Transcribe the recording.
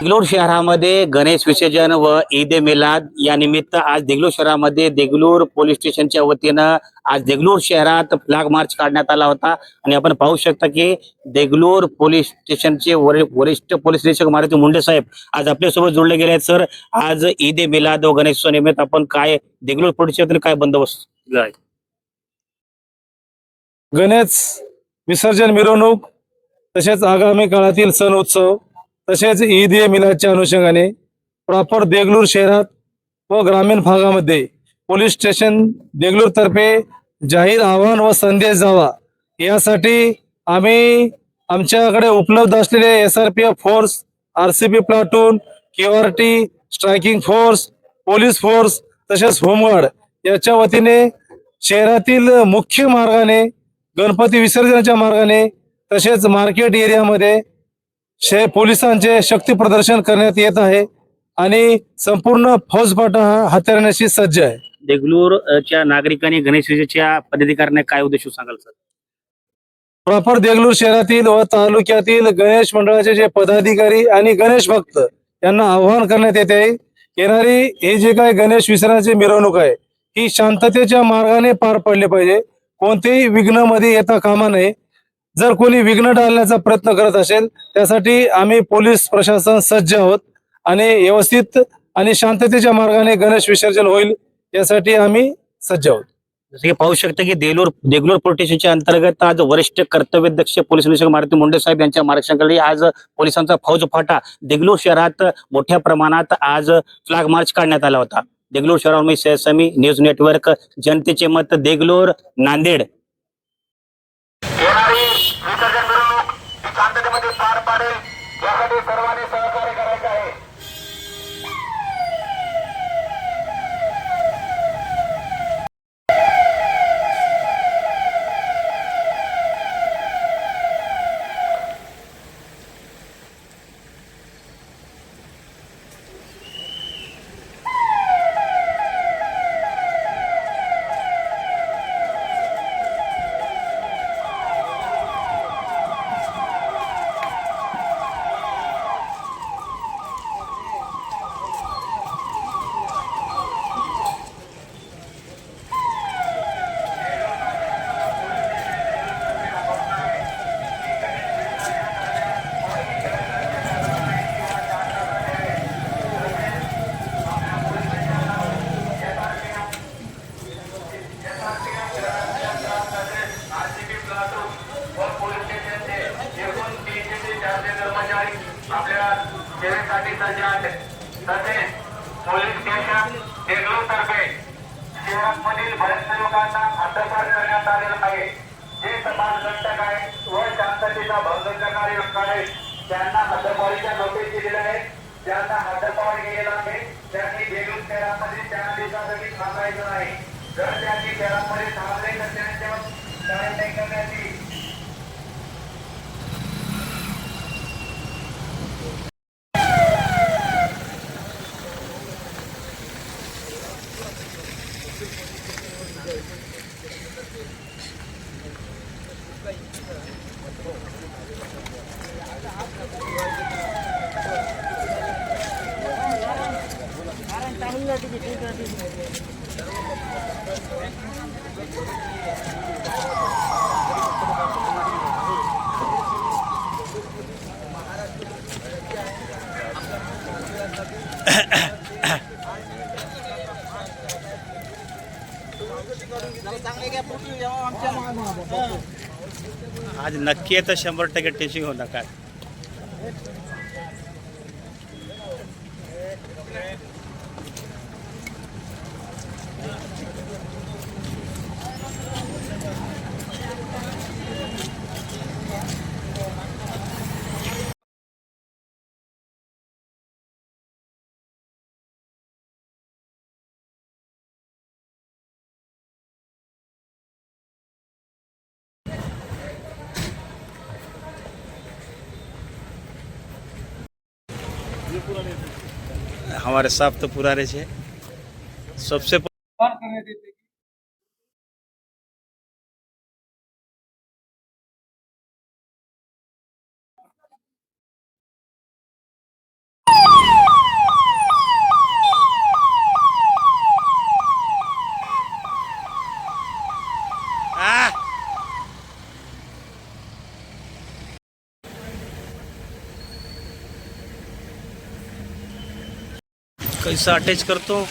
देगलूर शहरामध्ये गणेश विसर्जन व ईद ए मिलाद या निमित्त आज देगलूर शहरामध्ये देगलूर पोलीस स्टेशनच्या वतीनं आज देगलूर शहरात फ्लॅग मार्च काढण्यात आला होता. आणि आपण पाहू शकता की देगलूर पोलीस स्टेशनचे वरिष्ठ पोलीस निरीक्षक मारुती मुंडे साहेब आज आपल्यासोबत जोडले गेले आहेत. सर आज ईद ए मिलाद व गणेश निमित्त आपण काय देगलूर पोलीस वतीने काय बंदोबस्त? गणेश विसर्जन मिरवणूक तसेच आगामी काळातील सण उत्सव तसेच ईद ए मिलादच्या अनुषंगाने प्रॉपर देगलूर शहरात व ग्रामीण भागामध्ये पोलीस स्टेशन देगलूर तर्फे जाहीर आव्हान व संदेश जावा. यासाठी आम्ही आमच्याकडे उपलब्ध असलेले S R P F force R C P platoon Q R T striking force police force तसेच होमगार्ड याच्या वतीने शहरातील मुख्य मार्गाने गणपती विसर्जनाच्या मार्गाने तसेच मार्केट एरियामध्ये शे पोलिसांचे शक्ती प्रदर्शन करण्यात येत आहे आणि संपूर्ण फौजफाटा हा हाताळण्याशी सज्ज आहे. देगलूरच्या नागरिकांनी गणेश विसर्जनच्या पदाधिकाऱ्यांना काय उद्देश सांगाल सर? प्रॉपर देगलूर शहरातील व तालुक्यातील गणेश मंडळाचे जे पदाधिकारी आणि गणेश भक्त यांना आवाहन करण्यात येते आहे. येणारी हे जे काय गणेश विसर्जनाची मिरवणूक आहे ही शांततेच्या मार्गाने पार पडले पाहिजे. कोणतेही विघ्नमध्ये येता कामा नये. जर कोणी विघ्न टाळण्याचा प्रयत्न करत असेल त्यासाठी आम्ही पोलीस प्रशासन सज्ज आहोत आणि व्यवस्थित आणि शांततेच्या मार्गाने गणेश विसर्जन होईल यासाठी आम्ही सज्ज आहोत. जसं की पाहू शकता की देलोर देगलोर पोलीस स्टेशनच्या अंतर्गत आज वरिष्ठ कर्तव्यदक्ष पोलीस निरीक्षक मारुती मुंडे साहेब यांच्या मार्गदर्शनाखाली आज पोलिसांचा फौज फाटा देगलूर शहरात मोठ्या प्रमाणात आज फ्लॅग मार्च काढण्यात आला होता. देगलूर शहरावर समी न्यूज नेटवर्क जनतेचे मत देगलूर नांदेड. 何? तसेच पोलीस स्टेशन देगलूर तर्फे लोकांना करण्यात आलेला आहे. जे समाज घटक आहेत व शांततेचा भंग करणारे लोक आहेत त्यांना हद्दपारीच्या नोटीस दिलेल्या आहेत ज्यांना हद्दपार गेलेला आहे त्यांनी देगलूर शहरामध्ये चार दिवसासाठी थांबायचं नाही. जर त्यांनी शहरामध्ये थांबले तर आज नक्की येतं शंभर टक्के टेचिंग होणार काय हमारे साफ तो पुराने छे सबसे कैसा अटॅच करतो.